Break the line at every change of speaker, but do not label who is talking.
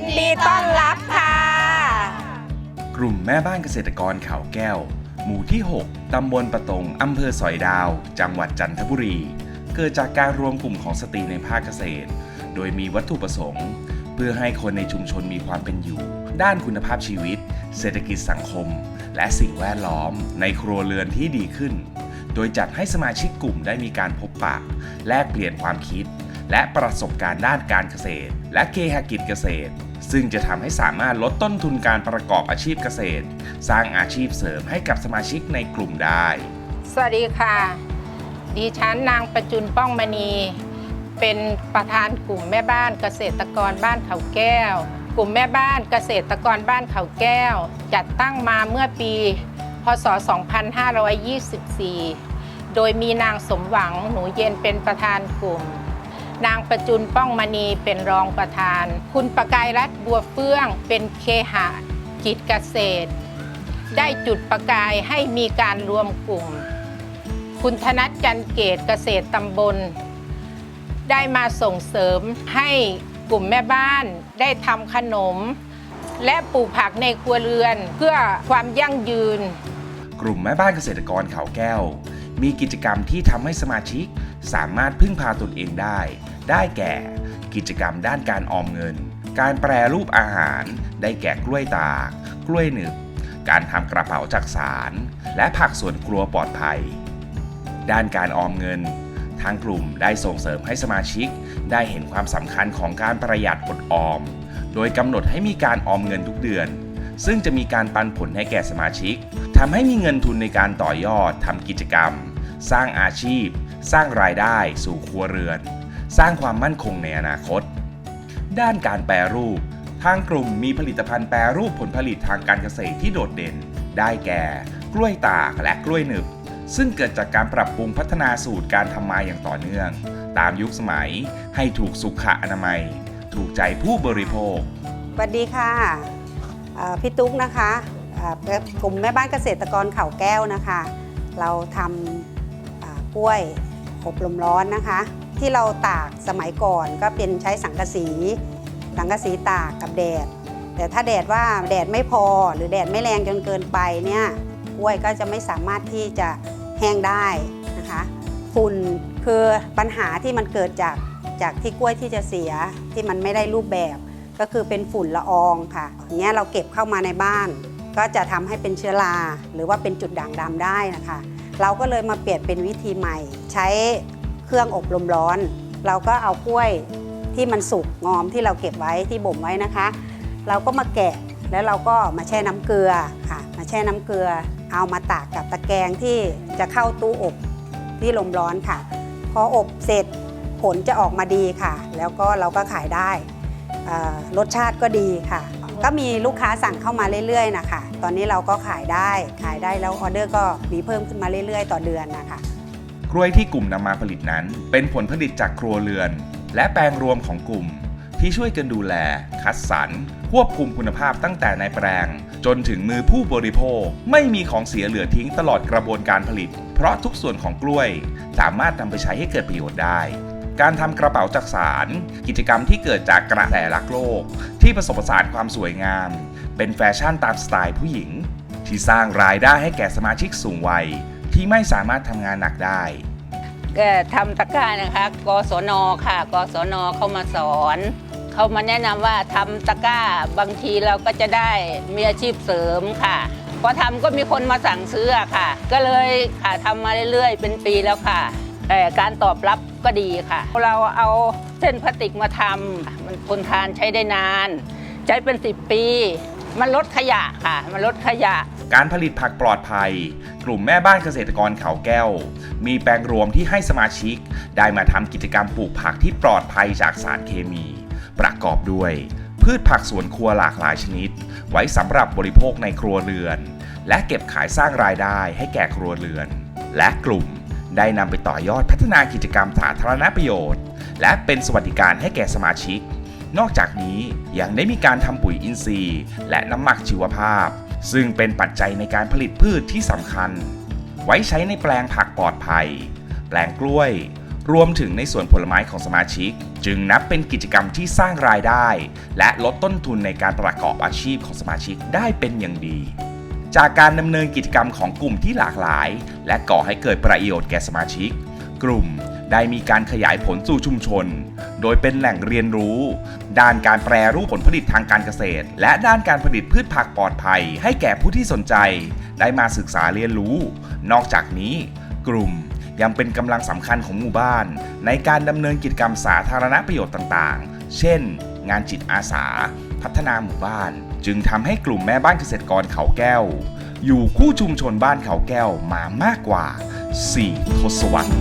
นดีต้อนรับค่ะ
กลุ่มแม่บ้านเกษตรกรเขาแก้ว หมู่ที่ 6 ตำบลประตง อำเภอสอยดาว จังหวัดจันทบุรี เกิดจากการรวมกลุ่มของสตรีในภาคเกษตร โดยมีวัตถุประสงค์ เพื่อให้คนในชุมชนมีความเป็นอยู่ ด้านคุณภาพชีวิต เศรษฐกิจสังคม และสิ่งแวดล้อม ในครัวเรือนที่ดีขึ้น โดยจัดให้สมาชิกกลุ่มได้มีการพบปะ แลกเปลี่ยนความคิดและประสบการณ์ด้านการเกษตร และเคหกิจเกษตร ซึ่งจะทำให้สามารถลดต้นทุนการประกอบอาชีพเกษตร สร้างอาชีพเสริมให้กับสมาชิกในกลุ่มได้
สวัสดีค่ะ ดิฉันนางประจุนป้องมณี เป็นประธานกลุ่มแม่บ้านเกษตรกรบ้านเขาแก้ว กลุ่มแม่บ้านเกษตรกรบ้านเขาแก้ว จัดตั้งมาเมื่อปี พศ 2524 โดยมีนางสมหวังหนูเย็นเป็นประธานกลุ่ม นางประจุนป้องมณีเป็นรองประธาน คุณประกายรัตน์บัวเฟื่องเป็นเคหะกิจเกษตร ได้จุดประกายให้มีการรวมกลุ่ม คุณธนัทจันเกตเกษตรตำบล ได้มาส่งเสริมให้กลุ่มแม่บ้านได้ทำขนม และปลูกผักในครัวเรือนเพื่อความยั่งยืน
กลุ่มแม่บ้านเกษตรกรเขาแก้ว มีกิจกรรมที่ทำให้สมาชิก สามารถพึ่งพาตนเองได้ ได้แก่ กิจกรรมด้านการออมเงิน การแปรรูปอาหาร ได้แก่กล้วยตาก กล้วยหนึบ การทำกระเป๋าจากสาร และผักสวนครัวปลอดภัย ด้านการออมเงินทางกลุ่มได้ส่งเสริมให้สมาชิก ได้เห็นความสำคัญของการประหยัดอดออม โดยกำหนดให้มีการออมเงินทุกเดือน ซึ่งจะมีการปันผลให้แก่สมาชิกทำให้มีเงินทุนในการต่อยอดทำกิจกรรม สร้างอาชีพ สร้างรายได้สู่ครัวเรือน สร้างความมั่นคงในอนาคต ด้านการแปรรูป ทางกลุ่มมีผลิตภัณฑ์แปรรูปผลผลิตทางการเกษตรที่โดดเด่น ได้แก่ กล้วยตากและกล้วยหนึบ ซึ่งเกิดจากการปรับปรุงพัฒนาสูตรการทำมาอย่างต่อเนื่อง ตามยุคสมัย ให้ถูกสุขอนามัย ถูกใจผู้บริโภค
สวัสดีค่ะพี่ตุ๊กนะคะกลุ่มแม่บ้านเกษตรกรเขาแก้วนะคะ เราทำกล้วย อบลมร้อนนะคะ ที่เราตากสมัยก่อนก็เป็นใช้สังกะสีสังกะสีตากกับแดด แต่ถ้าแดดว่าแดดไม่พอหรือแดดไม่แรงจนเกินไปเนี่ยกล้วยก็จะไม่สามารถที่จะแห้งได้นะคะฝุ่นคือปัญหาที่มันเกิดจากจากที่กล้วยที่จะเสียที่มันไม่ได้รูปแบบก็คือเป็นฝุ่นละอองค่ะอย่างเงี้ยเราเก็บเข้ามาในบ้าน ก็จะทำให้เป็นเชื้อราหรือว่าเป็นจุดด่างดำได้นะคะ เราก็เลยมาเปลี่ยนเป็นวิธีใหม่ ใช้เครื่องอบลมร้อน เราก็เอากล้วยที่มันสุกงอมที่เราเก็บไว้ที่บ่มไว้นะคะ เราก็มาแกะแล้วเราก็มาแช่น้ำเกลือค่ะ มาแช่น้ำเกลือ เอามาตากกับตะแกรงที่จะเข้าตู้อบที่ลมร้อนค่ะ พออบเสร็จผลจะออกมาดีค่ะ แล้วก็เราก็ขายได้รสชาติก็ดีค่ะ ก็มีลูกค้าสั่งเข้ามาเรื่อยๆนะคะตอนนี้เราก็ขายได้ขายได้แล้วออเดอร์ก็มีเพิ่มขึ้นมาเรื่อยๆ ต่อเดือนนะคะ
กล้วยที่กลุ่มนำมาผลิตนั้น เป็นผลผลิตจากครัวเรือน และแปลงรวมของกลุ่ม ที่ช่วยกันดูแล คัดสรรควบคุมคุณภาพตั้งแต่ในแปลง จนถึงมือผู้บริโภค ไม่มีของเสียเหลือทิ้งตลอดกระบวนการผลิต เพราะทุกส่วนของกล้วย สามารถนำไปใช้ให้เกิดประโยชน์ได้ การทำกระเป๋าจากสาร กิจกรรมที่เกิดจากกระแสรักโลก ที่ผสมผสานความสวยงาม เป็นแฟชั่นตามสไตล์ผู้หญิง ที่สร้างรายได้ให้แก่สมาชิกสูงวัย ที่ไม่สามารถทำงานหนักได้
ก็ทำตะกร้านะคะกศนค่ะ กศนเข้ามาสอนเขามาแนะนำว่าทำตะกร้าบางทีเราก็จะได้มีอาชีพเสริมค่ะพอทำก็มีคนมาสั่งซื้อค่ะ ก็เลยค่ะทำมาเรื่อยๆ เป็นปีแล้วค่ะ การตอบรับก็ดีค่ะ เราเอาเส้นพลาสติกมาทำมันทนทานใช้ได้นาน ใช้เป็น 10 ปี มันลดขยะค่ะ มันลดขยะ
การผลิตผักปลอดภัย กลุ่มแม่บ้านเกษตรกรเขาแก้ว มีแปลงรวมที่ให้สมาชิก ได้มาทำกิจกรรมปลูกผักที่ปลอดภัยจากสารเคมี ประกอบด้วย พืชผักสวนครัวหลากหลายชนิด ไว้สำหรับบริโภคในครัวเรือน และเก็บขายสร้างรายได้ให้แก่ครัวเรือน และกลุ่ม ได้นำไปต่อยอดพัฒนากิจกรรมสาธารณประโยชน์ และเป็นสวัสดิการให้แก่สมาชิก นอกจากนี้ยังได้มีการทำปุ๋ยอินทรีย์ และน้ำหมักชีวภาพ ซึ่งเป็นปัจจัยในการผลิตพืชที่สำคัญ ไว้ใช้ในแปลงผักปลอดภัย แปลงกล้วย รวมถึงในส่วนผลไม้ของสมาชิก จึงนับเป็นกิจกรรมที่สร้างรายได้ และลดต้นทุนในการประกอบอาชีพของสมาชิกได้เป็นอย่างดี จากการดำเนินกิจกรรมของกลุ่มที่หลากหลาย และก่อให้เกิดประโยชน์แก่สมาชิก กลุ่มได้มีการขยายผลสู่ชุมชน โดยเป็นแหล่งเรียนรู้ ด้านการแปรรูปผลผลิตทางการเกษตร และด้านการผลิตพืชผักปลอดภัย ให้แก่ผู้ที่สนใจ ได้มาศึกษาเรียนรู้ นอกจากนี้ กลุ่มยังเป็นกำลังสำคัญของหมู่บ้าน ในการดำเนินกิจกรรมสาธารณประโยชน์ต่างๆ เช่น งานจิตอาสา พัฒนาหมู่บ้าน จึงทำให้กลุ่มแม่บ้านเกษตรกรเขาแก้ว อยู่คู่ชุมชนบ้านเขาแก้วมามากกว่า 4 ทศวรรษ